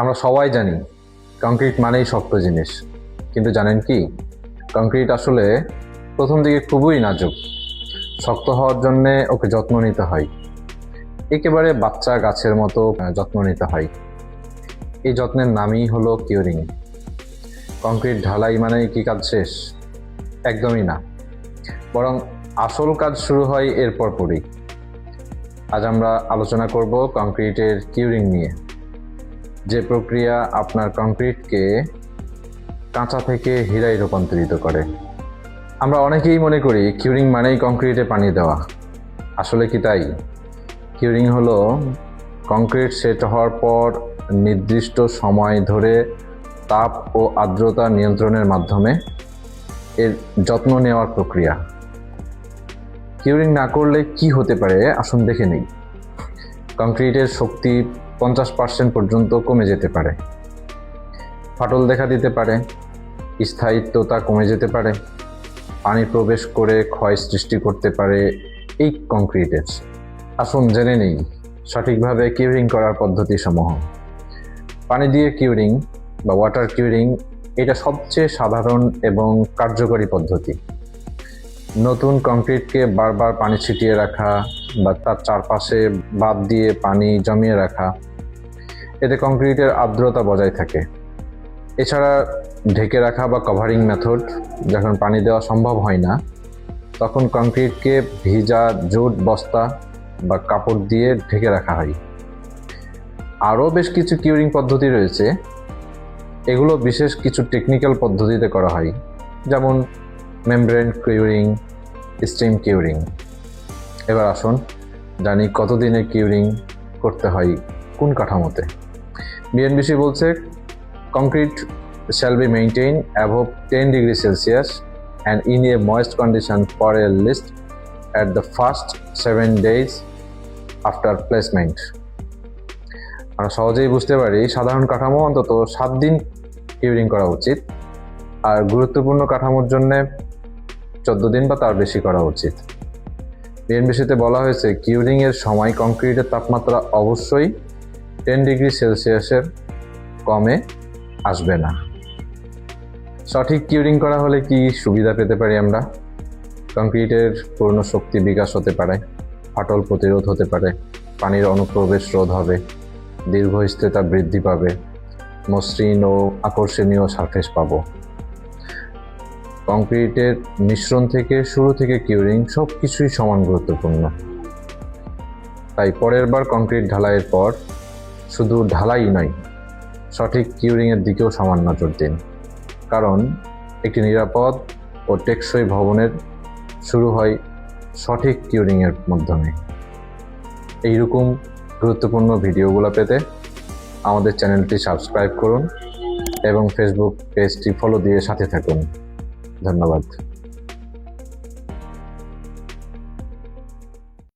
আমরা সবাই জানি কংক্রিট মানেই শক্ত জিনিস। কিন্তু জানেন কি? কংক্রিট আসলে প্রথম দিকে খুবই নাজুক। শক্ত হওয়ার জন্যে ওকে যত্ন নিতে হয়। একেবারে বাচ্চা গাছের মতো যত্ন নিতে হয়। এই যত্নের নামই হলো কিউরিং কংক্রিট ঢালাই মানেই কি কাজ শেষ? একদমই না। বরং আসল কাজ শুরু হয় এরপর পরই। আজ আমরা আলোচনা করব কংক্রিটের কিউরিং নিয়ে। যে প্রক্রিয়া আপনার কংক্রিটকে কাঁচা থেকে হীরায় রূপান্তরিত করে। আমরা অনেকেই মনে করি, কিউরিং মানেই কংক্রিটে পানি দেওয়া। আসলে কি তাই? কিউরিং হলো কংক্রিট সেট হওয়ার পর নির্দিষ্ট সময় ধরে তাপ ও আর্দ্রতা নিয়ন্ত্রণের মাধ্যমে এর যত্ন নেওয়ার প্রক্রিয়া। কিউরিং না করলে কি হতে পারে? আসুন দেখে নেই। কংক্রিটের শক্তি পঞ্চাশ পার্সেন্ট পর্যন্ত কমে যেতে পারে। ফাটল দেখা দিতে পারে, স্থায়িত্বতা কমে যেতে পারে, পানি প্রবেশ করে ক্ষয় সৃষ্টি করতে পারে এই কংক্রিটের। আসুন জেনে নেই সঠিকভাবে কিউরিং করার পদ্ধতি সমূহ পানি দিয়ে কিউরিং বা ওয়াটার কিউরিং এটা সবচেয়ে সাধারণ এবং কার্যকরী পদ্ধতি। নতুন কংক্রিটকে বারবার পানি ছিটিয়ে রাখা বা তার চারপাশে বাদ দিয়ে পানি জমিয়ে রাখা, এতে কংক্রিটের আর্দ্রতা বজায় থাকে। এছাড়া ঢেকে রাখা বা কভারিং মেথড যখন পানি দেওয়া সম্ভব হয় না, তখন কংক্রিটকে ভিজা জুট বস্তা বা কাপড় দিয়ে ঢেকে রাখা হয়। আরও বেশ কিছু কিউরিং পদ্ধতি রয়েছে। এগুলো বিশেষ কিছু টেকনিক্যাল পদ্ধতিতে করা হয়। যেমন মেমব্রেন কিউরিং স্টিম কিউরিং এবার আসুন জানি কতদিনে কিউরিং করতে হয়, কোন কাঠামোতে? বিএনবিসি বলছে concrete shall be maintained above 10 degree Celsius and in a moist condition for at least at the first 7 days after placement. আমরা সহজেই বুঝতে পারি, সাধারণ কাঠামো অন্তত সাত দিন কিউরিং করা উচিত। আর গুরুত্বপূর্ণ কাঠামোর জন্য চোদ্দ দিন বা তার বেশি করা উচিত। বিএনবিসিতে বলা হয়েছে কিউরিং এর সময় কংক্রিটের তাপমাত্রা অবশ্যই টেন ডিগ্রি সেলসিয়াসের কমে আসবে না। সঠিক কিউরিং করা হলে কি সুবিধা পেতে পারি আমরা? কংক্রিটের পূর্ণ শক্তি বিকাশ হতে পারে, ফাটল প্রতিরোধ হতে পারে, পানির অনুপ্রবেশ রোধ হবে দীর্ঘস্থিরতা বৃদ্ধি পাবে, মসৃণ ও আকর্ষণীয় সারফেস পাবো। কংক্রিটের মিশ্রণ থেকে শুরু থেকে কিউরিং সব কিছুই সমান গুরুত্বপূর্ণ। তাই পরের বার কংক্রিট ঢালাইয়ের পর শুধু ঢালাই নয়, সঠিক কিউরিংয়ের দিকেও সমান নজর দিন। কারণ একটি নিরাপদ ও টেকসই ভবনের শুরু হয় সঠিক কিউরিংয়ের মাধ্যমে। এইরকম গুরুত্বপূর্ণ ভিডিওগুলো পেতে আমাদের চ্যানেলটি সাবস্ক্রাইব করুন এবং ফেসবুক পেজটি ফলো দিয়ে সাথে থাকুন। ধন্যবাদ।